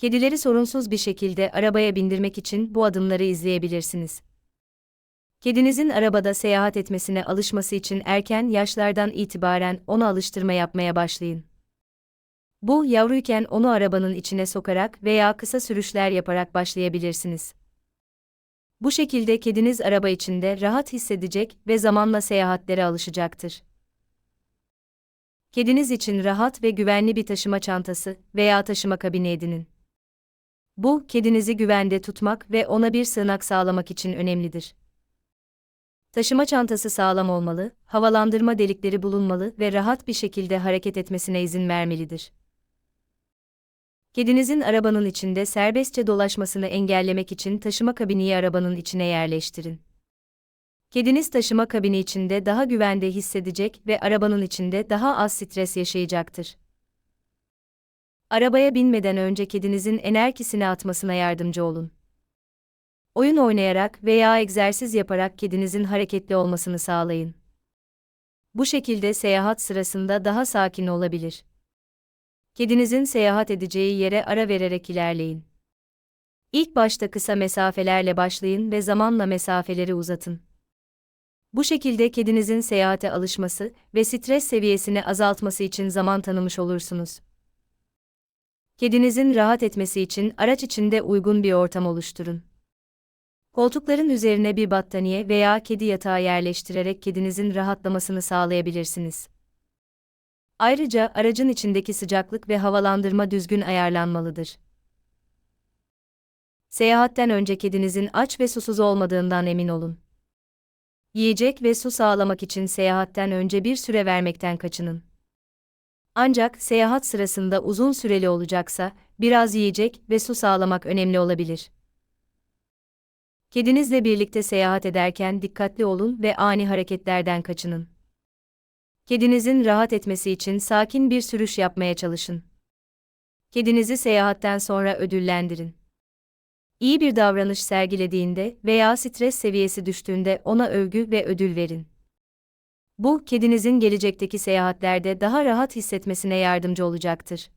Kedileri sorunsuz bir şekilde arabaya bindirmek için bu adımları izleyebilirsiniz. Kedinizin arabada seyahat etmesine alışması için erken yaşlardan itibaren ona alıştırma yapmaya başlayın. Bu, yavruyken onu arabanın içine sokarak veya kısa sürüşler yaparak başlayabilirsiniz. Bu şekilde kediniz araba içinde rahat hissedecek ve zamanla seyahatlere alışacaktır. Kediniz için rahat ve güvenli bir taşıma çantası veya taşıma kabini edinin. Bu, kedinizi güvende tutmak ve ona bir sığınak sağlamak için önemlidir. Taşıma çantası sağlam olmalı, havalandırma delikleri bulunmalı ve rahat bir şekilde hareket etmesine izin vermelidir. Kedinizin arabanın içinde serbestçe dolaşmasını engellemek için taşıma kabiniyi arabanın içine yerleştirin. Kediniz taşıma kabini içinde daha güvende hissedecek ve arabanın içinde daha az stres yaşayacaktır. Arabaya binmeden önce kedinizin enerjisini atmasına yardımcı olun. Oyun oynayarak veya egzersiz yaparak kedinizin hareketli olmasını sağlayın. Bu şekilde seyahat sırasında daha sakin olabilir. Kedinizin seyahat edeceği yere ara vererek ilerleyin. İlk başta kısa mesafelerle başlayın ve zamanla mesafeleri uzatın. Bu şekilde kedinizin seyahate alışması ve stres seviyesini azaltması için zaman tanımış olursunuz. Kedinizin rahat etmesi için araç içinde uygun bir ortam oluşturun. Koltukların üzerine bir battaniye veya kedi yatağı yerleştirerek kedinizin rahatlamasını sağlayabilirsiniz. Ayrıca aracın içindeki sıcaklık ve havalandırma düzgün ayarlanmalıdır. Seyahatten önce kedinizin aç ve susuz olmadığından emin olun. Yiyecek ve su sağlamak için seyahatten önce bir süre vermekten kaçının. Ancak seyahat sırasında uzun süreli olacaksa biraz yiyecek ve su sağlamak önemli olabilir. Kedinizle birlikte seyahat ederken dikkatli olun ve ani hareketlerden kaçının. Kedinizin rahat etmesi için sakin bir sürüş yapmaya çalışın. Kedinizi seyahatten sonra ödüllendirin. İyi bir davranış sergilediğinde veya stres seviyesi düştüğünde ona övgü ve ödül verin. Bu, kedinizin gelecekteki seyahatlerde daha rahat hissetmesine yardımcı olacaktır.